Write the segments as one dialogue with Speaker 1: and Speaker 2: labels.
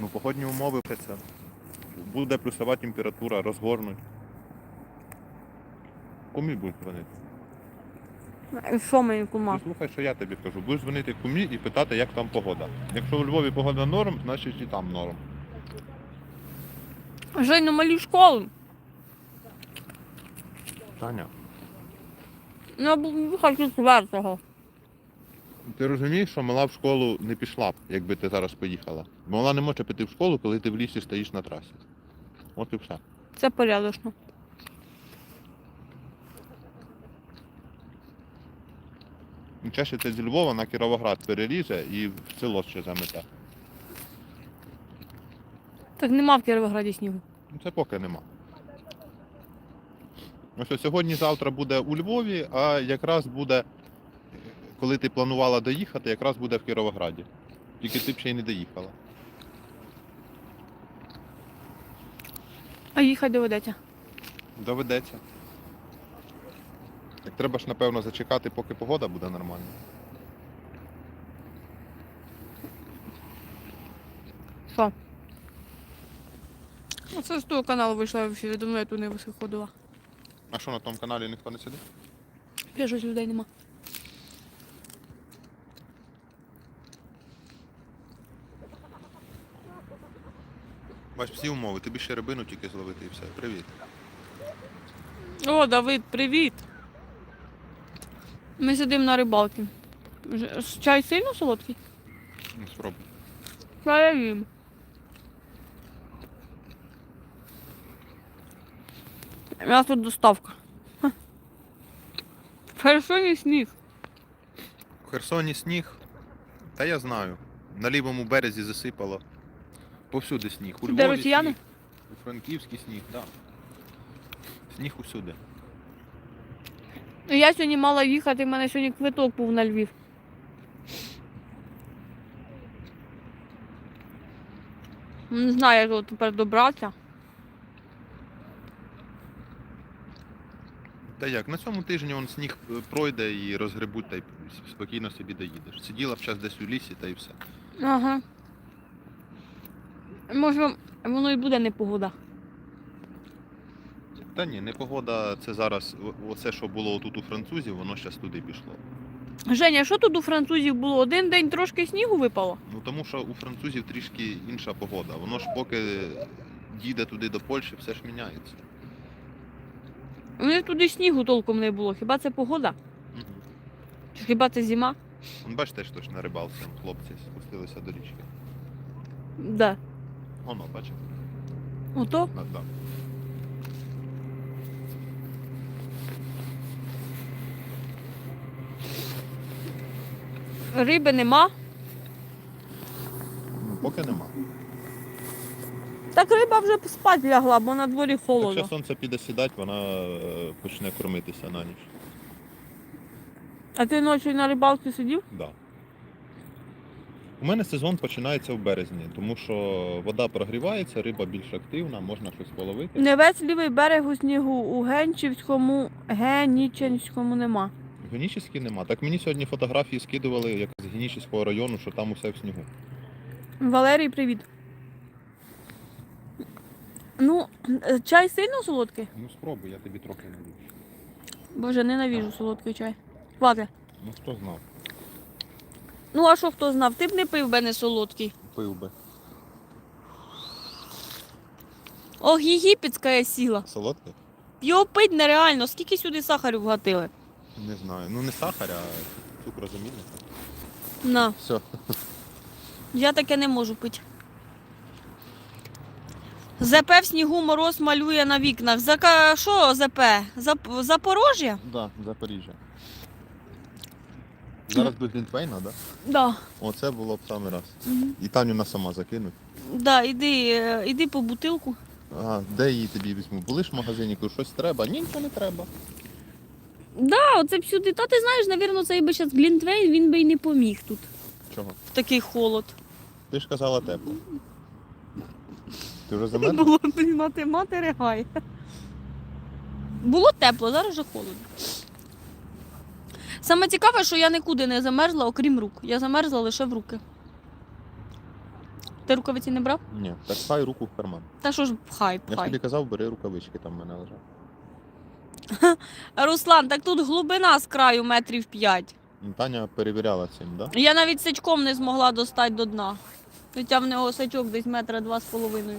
Speaker 1: Ну, погодні умови це. Буде плюсова температура, розгорнуть. Кумі будеш дзвонити?
Speaker 2: Е, Що мені кума?
Speaker 1: Ти слухай, що я тобі кажу. Будеш дзвонити кумі і питати, як там погода. Якщо у Львові погода норм, значить і там норм.
Speaker 2: Жень, ну малі школи.
Speaker 1: Таня,
Speaker 2: Ну, хочу четвертого.
Speaker 1: Ти розумієш, що мала в школу не пішла б, якби ти зараз поїхала. Бо вона не може піти в школу, коли ти в лісі стоїш на трасі. От і все.
Speaker 2: Це порядочно.
Speaker 1: Ну, Чаще це зі Львова на Кіровоград переріже і в село ще замете.
Speaker 2: Так нема в Кіровограді снігу.
Speaker 1: Ну, це поки нема. Ось ось сьогодні-завтра буде у Львові, а якраз буде, коли ти планувала доїхати, якраз буде в Кіровограді. Тільки ти б ще й не доїхала.
Speaker 2: А їхати доведеться.
Speaker 1: Доведеться. Так треба ж, напевно, зачекати, поки погода буде нормальна.
Speaker 2: Що? Ну, це з того каналу вийшла, я взагалі давно я тут не виходила.
Speaker 1: А що на тому каналі ніхто не сидить?
Speaker 2: Я щось людей нема.
Speaker 1: Бач, всі умови, тобі ще рибину тільки зловити і все. Привіт.
Speaker 2: О, Давид, привіт. Ми сидимо на рибалці. Чай сильно солодкий?
Speaker 1: Ну, спробуй.
Speaker 2: Чай я їм. У нас тут доставка. Ха. В Херсоні сніг.
Speaker 1: В Херсоні сніг. Та я знаю. На лівому березі засипало. Повсюди сніг. У
Speaker 2: Де росіяни?
Speaker 1: сніг. У Франківській сніг, так. Да. Сніг усюди.
Speaker 2: Я сьогодні мала їхати, в мене сьогодні квиток був на Львів. Не знаю, як його тепер добратися.
Speaker 1: Та як, на цьому тижні он сніг пройде і розгребуть, та й спокійно собі доїдеш. Сиділа б час десь у лісі та й все.
Speaker 2: Ага. Може, воно і буде непогода.
Speaker 1: Та ні, не погода, це зараз, оце, що було тут у французів, воно зараз туди пішло.
Speaker 2: Женя, що тут у французів було? Один день трошки снігу випало?
Speaker 1: Ну тому що у французів трішки інша погода. Воно ж поки їде туди до Польщі, все ж міняється.
Speaker 2: У них туди снігу толком не було. Хіба це погода?
Speaker 1: Угу.
Speaker 2: Чи хіба це зима?
Speaker 1: Бачите, що ж на рибалці хлопці спустилися до річки.
Speaker 2: Да.
Speaker 1: Воно, бачите?
Speaker 2: Ото?
Speaker 1: На, да.
Speaker 2: Риби нема.
Speaker 1: Ну, поки нема.
Speaker 2: Так риба вже спать лягла, бо на дворі
Speaker 1: Якщо
Speaker 2: холодно.
Speaker 1: сонце піде сідати, вона е, почне кормитися на ніч.
Speaker 2: А ти ночі на рибалці сидів?
Speaker 1: Да. У мене сезон починається в березні, тому що вода прогрівається, риба більш активна, можна щось половити.
Speaker 2: Не весь лівий берег у снігу, у Генчівському, Генічинському нема.
Speaker 1: Генічеські нема. Так мені сьогодні фотографії скидували як з Генічеського району, що там усе в снігу.
Speaker 2: Валерій, привіт. Ну, е, чай сильно солодкий?
Speaker 1: Ну спробуй, я тобі трохи налью.
Speaker 2: Боже, ненавіжу солодкий чай. Ладно.
Speaker 1: Ну хто знав,
Speaker 2: Ну а що хто знав? Ти б не пив би не солодкий.
Speaker 1: пив би.
Speaker 2: Ох, єгипетська я сіла.
Speaker 1: Солодкий?
Speaker 2: Його пить нереально. Скільки сюди сахарю вгатили?
Speaker 1: Не знаю. Ну не сахар, а цукрозамінник.
Speaker 2: На,
Speaker 1: Все.
Speaker 2: я таке не можу пити. ЗП в снігу мороз малює на вікнах. Зака... Що ЗП? Зап... Запорожжя?
Speaker 1: Да, Запоріжжя. Зараз до Глінтвейна, так? Да?
Speaker 2: Да.
Speaker 1: Оце було б саме раз.
Speaker 2: Мгм.
Speaker 1: І Таню на сама закинуть.
Speaker 2: Да, іди, е, іди по бутилку.
Speaker 1: А, де її тобі візьму? Були ж в магазині, кажу, щось треба? Ні, нічого не треба.
Speaker 2: Да, оце б сюди. Та ти знаєш, навірно, цей би зараз Глінтвейн, він би й не поміг тут.
Speaker 1: Чого?
Speaker 2: В такий холод.
Speaker 1: Ти ж казала тепло. Ти вже замерзла?
Speaker 2: Було, блін, мати, мати ригає. Було тепло, зараз вже холодно. Саме цікаве, що я нікуди не замерзла, окрім рук. Я замерзла лише в руки. Ти рукавиці не брав?
Speaker 1: Ні, так пхай руку в карман.
Speaker 2: Та що ж пхай,
Speaker 1: Я ж
Speaker 2: пхай.
Speaker 1: тобі казав, бери рукавички, там в мене лежать.
Speaker 2: Руслан, так тут глибина з краю метрів п'ять.
Speaker 1: Ну, Таня перевіряла цим, да?
Speaker 2: Я навіть сачком не змогла достати до дна. Хоча в нього сачок десь метра два з половиною.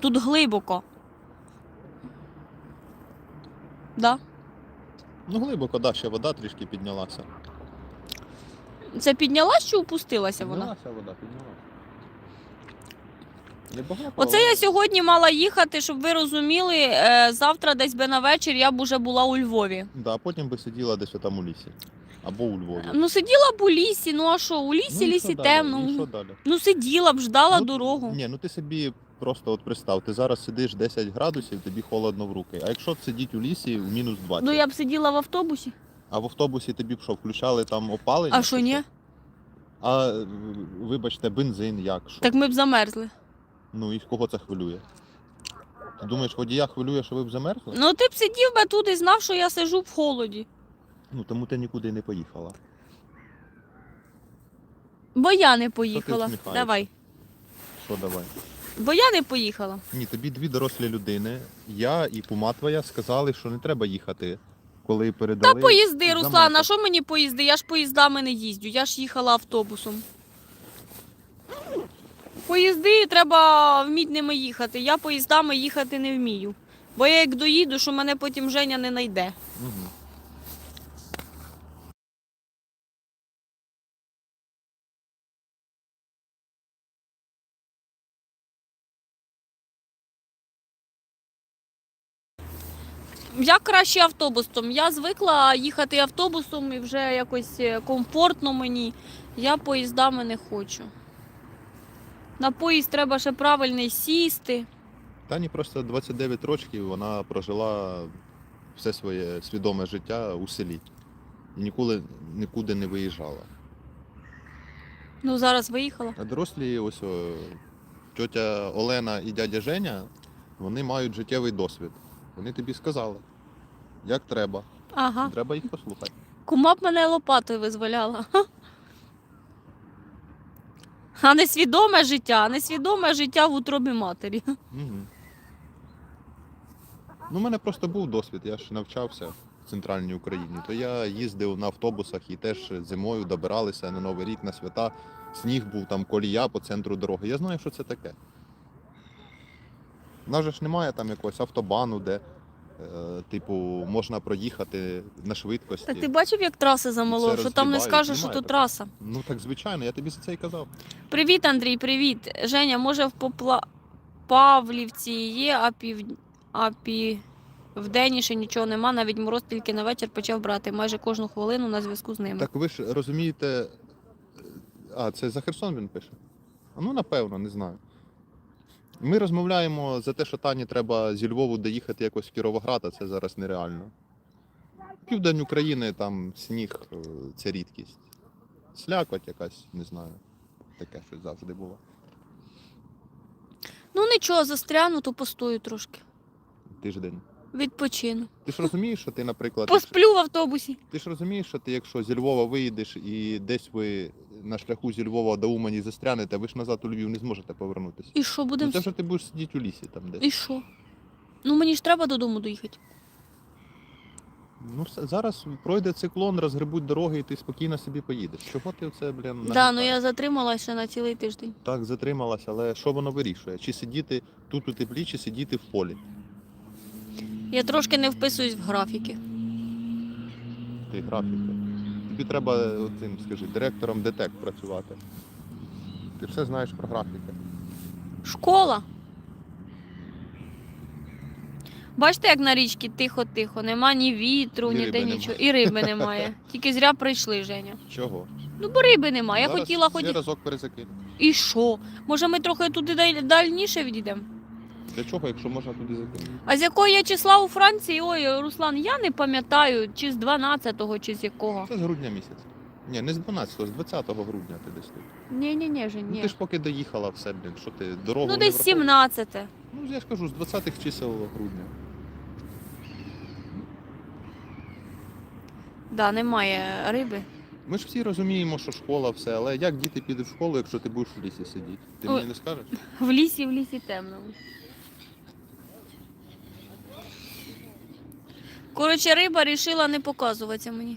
Speaker 2: Тут глибоко. Да?
Speaker 1: Ну глибоко, да, ще вода трішки піднялася.
Speaker 2: Це піднялась чи опустилася вона?
Speaker 1: Піднялася вода, піднялася. Небагато.
Speaker 2: Оце я сьогодні мала їхати, щоб ви розуміли. е, Завтра десь би на вечір я б уже була у Львові.
Speaker 1: Да, а потім би сиділа десь там у лісі. Або у Львові.
Speaker 2: Ну сиділа б у лісі, ну а що, у лісі,
Speaker 1: Ну, і
Speaker 2: лісі
Speaker 1: далі?
Speaker 2: темно.
Speaker 1: І що далі?
Speaker 2: Ну сиділа б, ждала
Speaker 1: Ну,
Speaker 2: дорогу.
Speaker 1: Ні, ну ти собі просто от представ, ти зараз сидиш 10 градусів, тобі холодно в руки. А якщо сидіть у лісі в мінус 20,
Speaker 2: Ну я б сиділа в автобусі.
Speaker 1: а в автобусі тобі б що, включали там опалення?
Speaker 2: А що ні?
Speaker 1: А вибачте, бензин як? Що?
Speaker 2: Так ми б замерзли.
Speaker 1: Ну і кого це хвилює? Ти думаєш, водія хвилює, що ви б замерзли?
Speaker 2: Ну ти б сидів би тут і знав, що я сижу в холоді.
Speaker 1: Ну тому ти нікуди не поїхала.
Speaker 2: Бо я не поїхала. Давай.
Speaker 1: Що давай?
Speaker 2: Бо я не поїхала.
Speaker 1: Ні, тобі дві дорослі людини, я і кума твоя сказали, що не треба їхати, коли передали.
Speaker 2: Та поїзди, Руслан, а що мені поїзди? Я ж поїздами не їздю, я ж їхала автобусом. Поїзди треба вміти ними їхати. Я поїздами їхати не вмію. Бо я як доїду, що мене потім Женя не знайде.
Speaker 1: Мгм.
Speaker 2: Я краще автобусом. Я звикла їхати автобусом і вже якось е, комфортно мені. Я поїздами не хочу. На поїзд треба ще правильно сісти.
Speaker 1: Тані просто 29 років, вона прожила все своє свідоме життя у селі. І ніколи нікуди не виїжджала.
Speaker 2: Ну, зараз виїхала.
Speaker 1: А дорослі, ось о, тьотя Олена і дядя Женя, вони мають життєвий досвід. Вони тобі сказали, як треба.
Speaker 2: Ага.
Speaker 1: Треба їх послухати.
Speaker 2: Кума б мене лопатою визволяла. А несвідоме життя, а несвідоме життя в утробі матері.
Speaker 1: Угу. Ну, у мене просто був досвід, я ж навчався в центральній Україні. То я їздив на автобусах і теж зимою добиралися на Новий рік, на свята. Сніг був там колія по центру дороги. Я знаю, що це таке. У нас же ж немає там якогось автобану, де, е, типу, можна проїхати на швидкості.
Speaker 2: Так ти бачив, як траси замело,
Speaker 1: Це
Speaker 2: що там не
Speaker 1: розгрібають,
Speaker 2: скажеш, що то траса.
Speaker 1: Ну так звичайно, я тобі за це і казав.
Speaker 2: Привіт, Андрій, привіт. Женя, може в Попла... Павлівці є, а пів... а південніше нічого нема, навіть мороз тільки на вечір почав брати майже кожну хвилину на зв'язку з ними.
Speaker 1: Так ви ж розумієте. е, А, це за Херсон він пише? А, Ну, напевно, не знаю. Ми розмовляємо за те, що Тані треба зі Львову доїхати якось в Кіровоград, а це зараз нереально. Південь України там сніг е, це рідкість. Слякоть якась, не знаю. Таке щось завжди було.
Speaker 2: Ну нічого, застряну, то постою трошки.
Speaker 1: Тиждень.
Speaker 2: Відпочину.
Speaker 1: Ти ж розумієш, що ти, наприклад, якщо-
Speaker 2: Посплю в автобусі.
Speaker 1: ти ж розумієш, що ти, якщо зі Львова виїдеш і десь ви на шляху зі Львова до Умані застрянете, ви ж назад у Львів не зможете повернутися.
Speaker 2: І що, будемо.
Speaker 1: Ну, це вже ти будеш сидіти у лісі там десь.
Speaker 2: І що? Ну мені ж треба додому доїхати.
Speaker 1: Ну все, зараз пройде циклон, розгребуть дороги, і ти спокійно собі поїдеш. Чого ти це, блін,
Speaker 2: Так, да, ну
Speaker 1: нагнітаєш?
Speaker 2: я затрималася на цілий тиждень.
Speaker 1: Так, затрималася, але що воно вирішує? Чи сидіти тут у теплі, чи сидіти в полі?
Speaker 2: Я трошки не вписуюсь в графіки.
Speaker 1: Ти графіки. Тобі треба цим, скажи, директором ДТЕК працювати. Ти все знаєш про графіки.
Speaker 2: Школа. Бачите, як на річці тихо-тихо, нема ні вітру,
Speaker 1: І
Speaker 2: ніде
Speaker 1: риби
Speaker 2: нічого. І риби немає. Тільки зря прийшли, Женя.
Speaker 1: Чого?
Speaker 2: Ну, бо риби немає. Я
Speaker 1: Зараз
Speaker 2: хотіла
Speaker 1: ще
Speaker 2: ходити.
Speaker 1: разок перезакинути.
Speaker 2: І що? Може, ми трохи туди даль- дальніше відійдемо?
Speaker 1: Для чого, якщо можна туди закинути?
Speaker 2: А з якого я числа у Франції? Ой, Руслан, я не пам'ятаю, чи з 12-го, чи з якого.
Speaker 1: Це з грудня місяця. Ні, не з 12-го, з 20 грудня ти десь тут.
Speaker 2: Ні, ні, ні, Жень,
Speaker 1: Ну
Speaker 2: ні.
Speaker 1: ти ж поки доїхала все, блін, що ти дорогу
Speaker 2: Ну,
Speaker 1: не
Speaker 2: десь
Speaker 1: враховуєш?
Speaker 2: 17.
Speaker 1: Ну, я ж кажу, з 20-х чисел грудня.
Speaker 2: Да, немає риби.
Speaker 1: Ми ж всі розуміємо, що школа все, але як діти підуть в школу, якщо ти будеш в лісі сидіти? Ти
Speaker 2: Ой.
Speaker 1: мені не скажеш?
Speaker 2: В лісі, в лісі темному. Коротше, риба рішила не показуватися мені.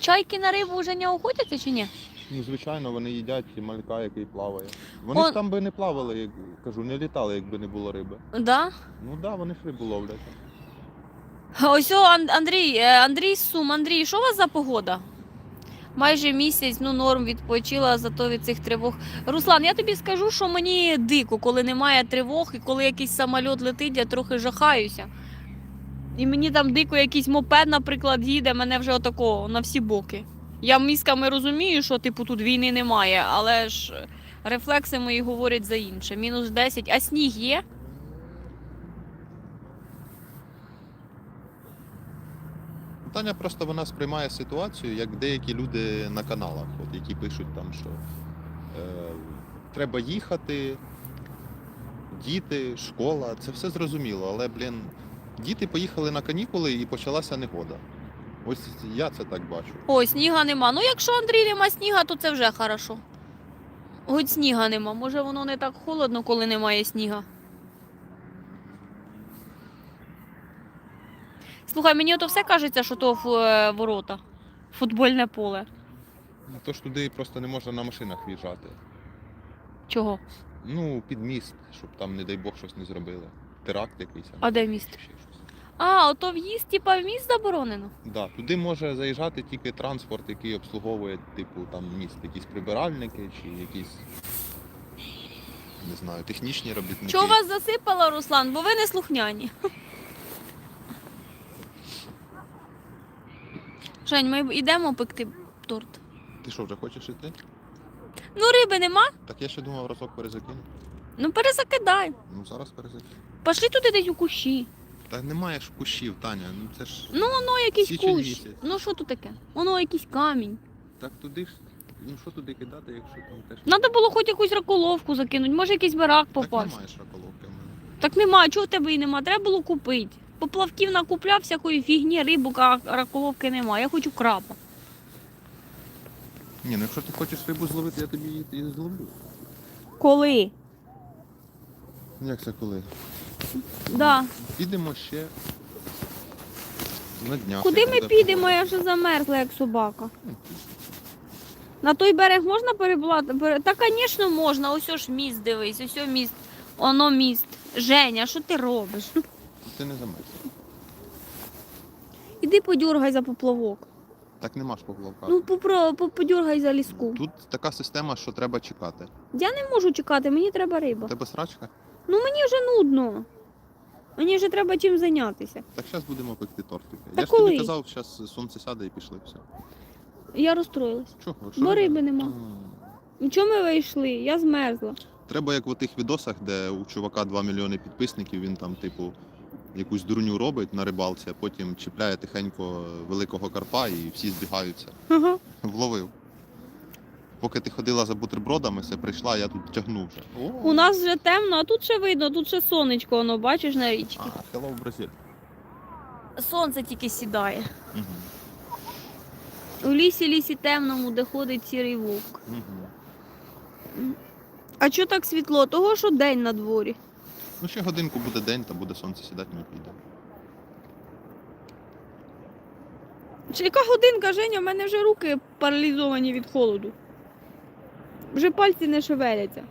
Speaker 2: Чайки на рибу вже не охотяться чи ні?
Speaker 1: Ну, звичайно, вони їдять і малька, який плаває. Вони
Speaker 2: Он-
Speaker 1: ж там би не плавали, як кажу, не літали, якби не було риби.
Speaker 2: Да?
Speaker 1: Ну так, да, вони ж рибу ловлять.
Speaker 2: Ось о, Ан- Андрій, е, Андрій з Сум. Андрій, що у вас за погода? Майже місяць, ну норм відпочила зато від цих тривог. Руслан, я тобі скажу, що мені дико, коли немає тривог і коли якийсь самоліт летить, я трохи жахаюся. І мені там дико якийсь мопед, наприклад, їде, мене вже отако на всі боки. Я мізками розумію, що типу тут війни немає, але ж рефлекси мої говорять за інше. Мінус 10, а сніг є?
Speaker 1: Таня просто вона сприймає ситуацію, як деякі люди на каналах, от, які пишуть там, що е, треба їхати, діти, школа, це все зрозуміло, але, блін, діти поїхали на канікули і почалася негода. Ось я це так бачу.
Speaker 2: Ой, сніга нема. Ну, якщо Андрій нема сніга, то це вже хорошо. Хоч сніга нема. Може воно не так холодно, коли немає сніга. Слухай, мені ото все кажеться, що то ф- е, ворота. Футбольне поле.
Speaker 1: Ну, Тож туди просто не можна на машинах в'їжджати.
Speaker 2: Чого?
Speaker 1: Ну, під міст, щоб там, не дай Бог, щось не зробили. Теракт якийсь.
Speaker 2: А де міст?
Speaker 1: Ще щось.
Speaker 2: А, ото в'їзд, типа в міст заборонено.
Speaker 1: Да, туди може заїжджати тільки транспорт, який обслуговує, типу, там міст, якісь прибиральники чи якісь, не знаю, технічні робітники.
Speaker 2: Чого вас засипало, Руслан? Бо ви не слухняні. Жень, ми йдемо пекти торт.
Speaker 1: Ти що, вже хочеш іти?
Speaker 2: Ну, риби нема?
Speaker 1: Так я ще думав разок перезакину.
Speaker 2: Ну перезакидай.
Speaker 1: Ну зараз перезакину.
Speaker 2: Пошли туди десь у кущі.
Speaker 1: Та немає ж кущів, Таня, ну це ж.
Speaker 2: Ну, воно якийсь
Speaker 1: Січень
Speaker 2: кущ.
Speaker 1: місяць.
Speaker 2: Ну що тут таке? Воно якийсь камінь.
Speaker 1: Так туди ж. Ну що туди кидати, якщо там теж.
Speaker 2: Надо було хоч якусь раколовку закинути, може якийсь барак
Speaker 1: Так
Speaker 2: попався.
Speaker 1: немає ж раколовки в мене.
Speaker 2: Так нема, чого в тебе і нема, треба було купити. Поплавків накупляв всякої фігні, рибок, а раколовки нема. Я хочу краба.
Speaker 1: Ні, ну якщо ти хочеш рибу зловити, я тобі її і зловлю.
Speaker 2: Коли?
Speaker 1: Як це коли?
Speaker 2: Да.
Speaker 1: Підемо ще на днях.
Speaker 2: Куди ми підемо? Я вже замерзла, як собака.
Speaker 1: Ну,
Speaker 2: На той берег можна переплати? Пере- Та, звісно, можна. Ось ж міст дивись, ось міст. Оно міст. Женя, що ти робиш?
Speaker 1: Ти не замерз.
Speaker 2: Іди подюргай за поплавок.
Speaker 1: Так нема ж поплавка.
Speaker 2: Ну, попро, по- подюргай за ліску.
Speaker 1: Тут така система, що треба чекати.
Speaker 2: Я не можу чекати, мені треба
Speaker 1: У
Speaker 2: риба.
Speaker 1: тебе срачка?
Speaker 2: Ну мені вже нудно. Мені вже треба чим зайнятися.
Speaker 1: Так зараз будемо пекти тортики.
Speaker 2: Та
Speaker 1: я ж тобі казав, зараз сонце сяде і пішли все.
Speaker 2: Я розстроїлась.
Speaker 1: Чого?
Speaker 2: Бо риби нема. Нічого ми вийшли, я змерзла.
Speaker 1: Треба як в тих відосах, де у чувака 2 мільйони підписників, він там, типу, якусь дурню робить на рибалці, а потім чіпляє тихенько великого карпа і всі збігаються.
Speaker 2: Ага.
Speaker 1: Вловив. Поки ти ходила за бутербродами, все прийшла, я тут тягнув вже. О,
Speaker 2: У нас вже темно, а тут ще видно, тут ще сонечко, воно бачиш на річці.
Speaker 1: А, hello, Бразиль.
Speaker 2: Сонце тільки сідає.
Speaker 1: Угу.
Speaker 2: У лісі лісі темному, де ходить сірий вовк.
Speaker 1: Угу.
Speaker 2: А чого так світло? Того, що день на дворі.
Speaker 1: Ну, ще годинку буде день, та буде сонце сідати, ми підемо.
Speaker 2: Чи яка годинка, Женя, в мене вже руки паралізовані від холоду. Вже пальці не шевеляться.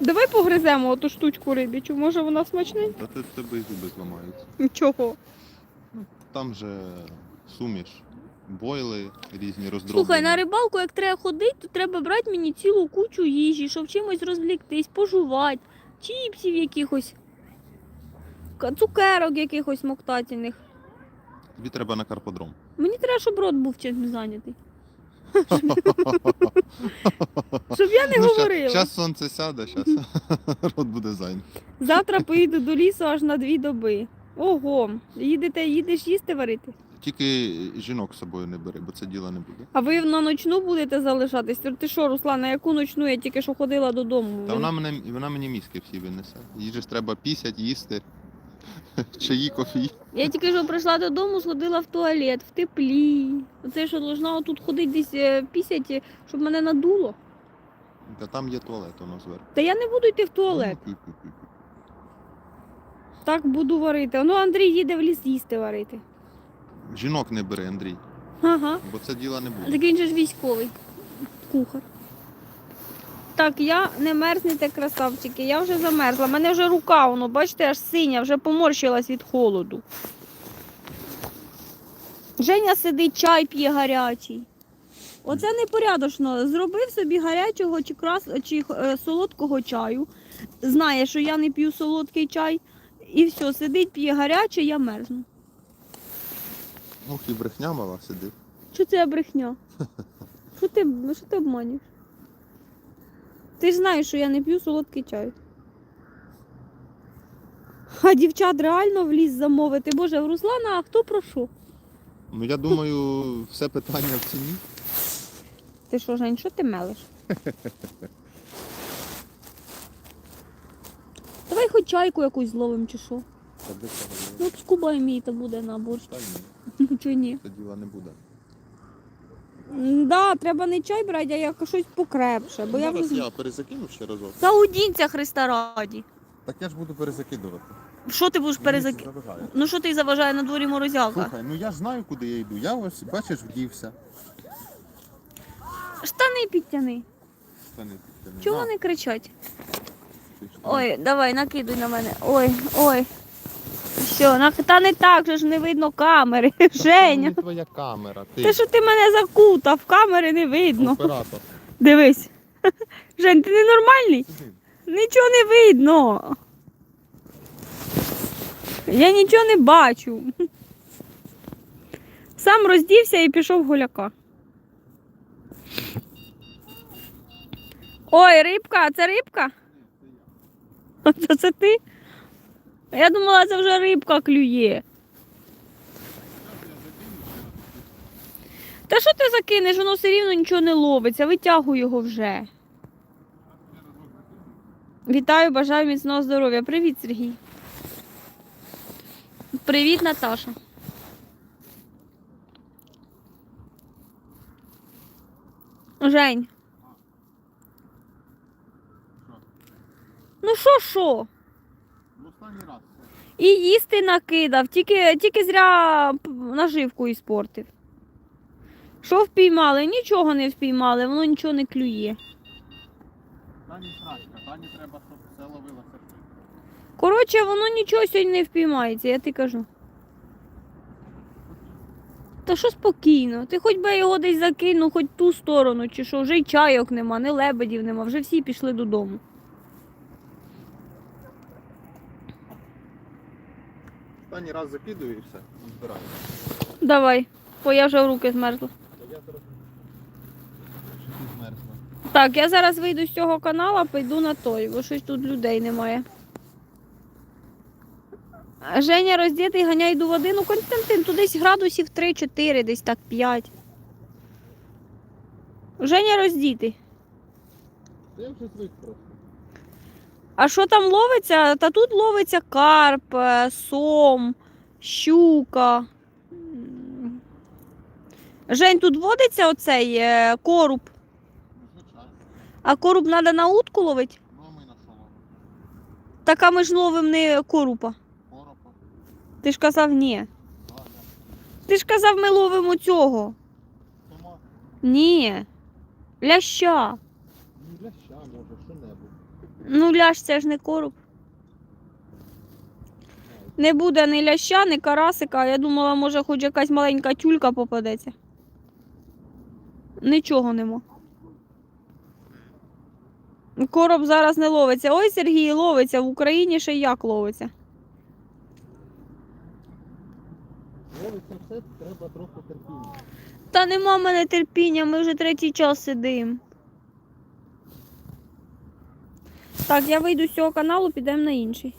Speaker 2: Давай погриземо оту штучку рибічу, може вона смачненька?
Speaker 1: Та ти тебе і зуби зламаються.
Speaker 2: Нічого.
Speaker 1: Там же суміш, бойли різні роздроблені.
Speaker 2: Слухай, на рибалку, як треба ходити, то треба брати мені цілу кучу їжі, щоб чимось розвліктись, пожувати, чіпсів якихось, цукерок якихось моктательних.
Speaker 1: Тобі треба на карподром.
Speaker 2: Мені треба, щоб рот був чимось зайнятий. Щоб я не говорила.
Speaker 1: Зараз сонце сяде, зараз рот буде зайнятий.
Speaker 2: Завтра поїду до лісу аж на дві доби. Ого, їдете, їдеш їсти варити.
Speaker 1: Тільки жінок з собою не бери, бо це діло не буде.
Speaker 2: А ви на ночну будете залишатись? Ти що, Руслан, на яку ночну? Я тільки що ходила додому.
Speaker 1: Та вона мене вона мені мізки всі винесе. Їй же ж треба пісять, їсти. Чаї, кофі.
Speaker 2: Я тільки що прийшла додому, сходила в туалет, в теплі. Оце що должна тут ходити десь е, пісять, щоб мене надуло.
Speaker 1: Та там є туалет, воно зверху.
Speaker 2: Та я не буду йти в туалет.
Speaker 1: Ну.
Speaker 2: Так буду варити. Ну, Андрій їде в ліс їсти варити.
Speaker 1: Жінок не бери, Андрій,
Speaker 2: Ага.
Speaker 1: бо це діла не буде.
Speaker 2: Так він же ж військовий. Кухар. Так, я не мерзнете, красавчики. Я вже замерзла. У мене вже рука, воно, бачите, аж синя, вже поморщилась від холоду. Женя сидить, чай п'є гарячий. Оце непорядочно. Зробив собі гарячого чи, крас... чи е, солодкого чаю. Знає, що я не п'ю солодкий чай. І все, сидить, п'є гарячий, я мерзну.
Speaker 1: Ох, і брехня мала сидить.
Speaker 2: Що це брехня? Що ти, ну, що ти обманюєш? Ти ж знаєш, що я не п'ю солодкий чай. А дівчат реально в ліс замовити. Боже, в Руслана, а хто про що?
Speaker 1: Ну я думаю, все питання в ціні.
Speaker 2: Ти що, Жень, що ти мелиш? Давай хоч чайку якусь зловим чи що.
Speaker 1: Та
Speaker 2: Ну, скубай мій, то буде на борщ.
Speaker 1: Та ні,
Speaker 2: Ну, чи ні?
Speaker 1: це діла не буде.
Speaker 2: М, Да, треба не чай брати, а як щось покрепше. Бо я
Speaker 1: Зараз
Speaker 2: вже...
Speaker 1: я перезакину ще разок.
Speaker 2: Заудінця Христа раді.
Speaker 1: Так я ж буду перезакидувати.
Speaker 2: Що ти будеш перезаки...
Speaker 1: Мені це заважає.
Speaker 2: Ну що ти заважає на дворі морозялка?
Speaker 1: Слухай, ну я ж знаю, куди я йду. Я ось, бачиш, вдівся.
Speaker 2: Штани підтяни.
Speaker 1: Штани підтягну.
Speaker 2: Чого
Speaker 1: На,
Speaker 2: вони кричать?
Speaker 1: ти.
Speaker 2: Ой, давай, накидуй на мене. Ой, ой. На... та не так же ж не видно камери.
Speaker 1: Та це
Speaker 2: Женя.
Speaker 1: не твоя камера, ти
Speaker 2: Те, що ти мене закутав, камери не видно.
Speaker 1: оператор.
Speaker 2: Дивись. Жень, ти ненормальний? Нічого не видно. Я нічого не бачу. Сам роздівся і пішов гуляка. Ой, рибка, а це рибка? Це, це ти? Я думала, це вже рибка клює. Та що ти закинеш? Воно все рівно нічого не ловиться. Витягуй його вже. Вітаю, бажаю міцного здоров'я. Привіт, Сергій. Привіт, Наташа. Жень. Ну що, що? І їсти накидав, тільки, тільки зря наживку іспортив. Що впіймали? Нічого не впіймали, воно нічого не клює.
Speaker 1: Тані срачка, Тані треба, щоб все ловилося.
Speaker 2: Коротше, воно нічого сьогодні не впіймається, я ти кажу. Та що спокійно? Ти хоч би його десь закинув, хоч ту сторону, чи що, вже й чайок нема, не лебедів нема, вже всі пішли додому.
Speaker 1: Останній раз закидую і все, збираю.
Speaker 2: Давай, бо я вже в руки змерзла.
Speaker 1: Я зараз... Змерзла?
Speaker 2: Так, я зараз вийду з цього каналу, піду на той, бо щось тут людей немає. Женя роздітий, ганяй до води. Ну, Константин, тут десь градусів 3-4, десь так 5. Женя роздітий.
Speaker 1: Я вже звик просто.
Speaker 2: А що там ловиться? Та тут ловиться карп, е, сом, щука. Жень, тут водиться оцей е, коруб.
Speaker 1: Ну.
Speaker 2: А коруб треба на утку ловити?
Speaker 1: Ну, ми на що ловимо?
Speaker 2: Так а ми ж ловимо не корупа.
Speaker 1: Коропа.
Speaker 2: Ти ж казав ні.
Speaker 1: Да, да.
Speaker 2: Ти ж казав, ми ловимо цього.
Speaker 1: Тома.
Speaker 2: Ні. Ляща.
Speaker 1: Ну, ляща, може.
Speaker 2: Ну, лящ це ж не коруб. Не буде ні ляща, ні карасика. Я думала, може, хоч якась маленька тюлька попадеться. Нічого нема. Короб зараз не ловиться. Ой, Сергій, ловиться. В Україні ще як ловиться.
Speaker 1: Ловиться все, треба трохи терпіння.
Speaker 2: Та нема в мене терпіння, ми вже третій час сидимо. Так, я вийду з цього каналу, підемо на інший.